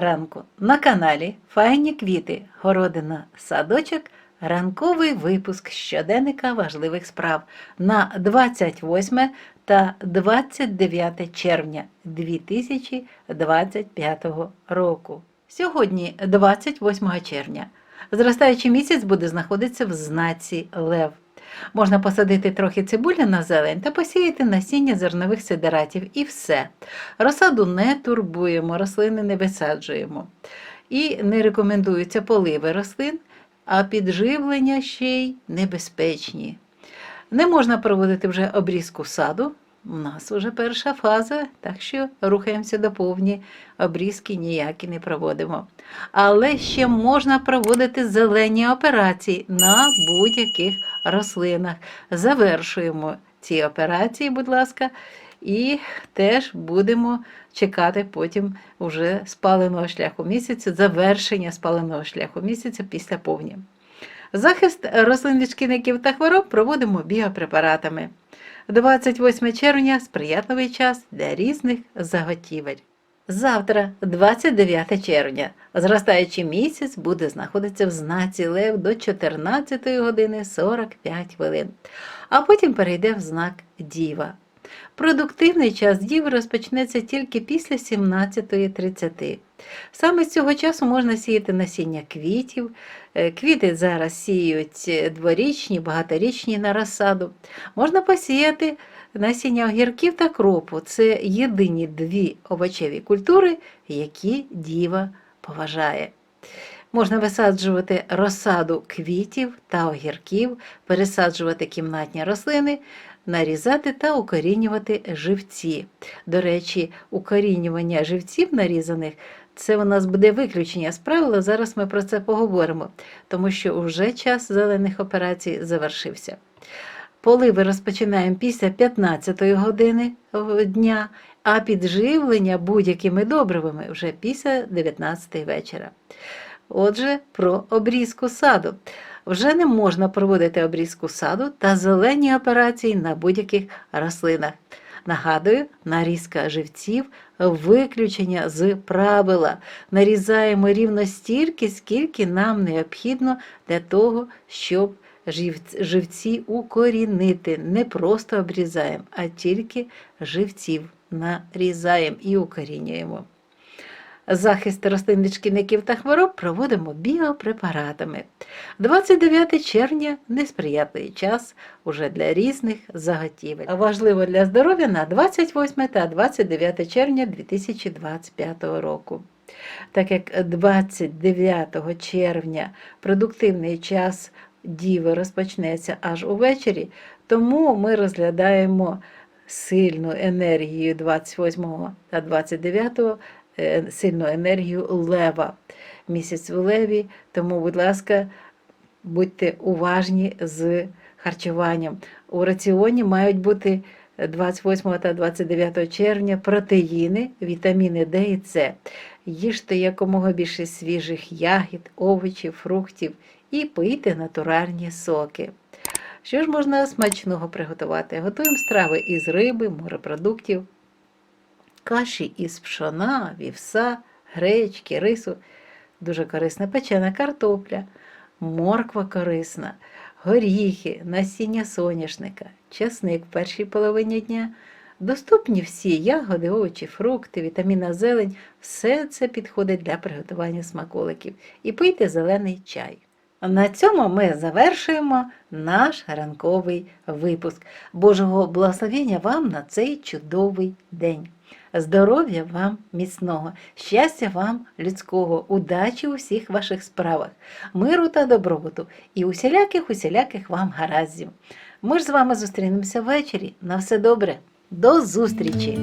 ранку на каналі Файні квіти, городина, садочок, ранковий випуск щоденника важливих справ на 28 та 29 червня 2025 року. Сьогодні, 28 червня, зростаючий місяць буде знаходитися в знаці Лев. Можна посадити трохи цибулі на зелень та посіяти насіння зернових сидератів і все. Розсаду не турбуємо, рослини не висаджуємо. І не рекомендуються поливи рослин, а підживлення ще й небезпечні. Не можна проводити вже обрізку саду. У нас вже перша фаза, так що рухаємося до повні обрізки ніякі не проводимо. Але ще можна проводити зелені операції на будь-яких рослинах. Завершуємо ці операції, будь ласка, і теж будемо чекати потім уже спаленого шляху місяця, завершення спаленого шляху місяця після повні. Захист рослин від шкідників та хвороб проводимо біопрепаратами. 28 червня сприятливий час для різних заготівель. Завтра, 29 червня, зростаючий місяць буде знаходитися в знаці Лев до 14 години 45 хвилин, а потім перейде в знак Діва. Продуктивний час Діви розпочнеться тільки після 17.30. Саме з цього часу можна сіяти насіння квітів. Е, Квіти зараз сіють дворічні, багаторічні на розсаду. Можна посіяти насіння огірків та кропу. Це єдині дві овочеві культури, які діва поважає. Можна висаджувати розсаду квітів та огірків, пересаджувати кімнатні рослини, нарізати та укорінювати живці. До речі, укорінювання живців нарізаних це у нас буде виключення з правила. Зараз ми про це поговоримо, тому що вже час зелених операцій завершився. Поливи розпочинаємо після 15 години дня, а підживлення будь-якими добривами вже після 19 вечора. Отже, про обрізку саду. Вже не можна проводити обрізку саду та зелені операції на будь-яких рослинах. Нагадую, нарізка живців виключення з правила. Нарізаємо рівно стільки, скільки нам необхідно для того, щоб живці укорінити. Не просто обрізаємо, а тільки живців нарізаємо і укорінюємо. Захист рослин від шкідників та хвороб проводимо біопрепаратами. 29 червня несприятливий час уже для різних заготівель. Важливо для здоров'я на 28 та 29 червня 2025 року. Так як 29 червня продуктивний час діви розпочнеться аж увечері, тому ми розглядаємо сильну енергію 28 та 29 е, сильну енергію лева. Місяць у леві, тому, будь ласка, будьте уважні з харчуванням. У раціоні мають бути 28 та 29 червня протеїни, вітаміни Д і С. Їжте якомога більше свіжих ягід, овочів, фруктів і пийте натуральні соки. Що ж можна смачного приготувати? Готуємо страви із риби, морепродуктів, каші із пшона, вівса, гречки, рису. Дуже корисна печена картопля, морква корисна, горіхи, насіння соняшника, часник в першій половині дня. Доступні всі ягоди, овочі, фрукти, вітаміна зелень все це підходить для приготування смаколиків. І пийте зелений чай. На цьому ми завершуємо наш ранковий випуск. Божого благословення вам на цей чудовий день. Здоров'я вам міцного, щастя вам людського, удачі у всіх ваших справах, миру та добробуту і усіляких усіляких вам гараздів. Ми ж з вами зустрінемося ввечері. На все добре. До зустрічі!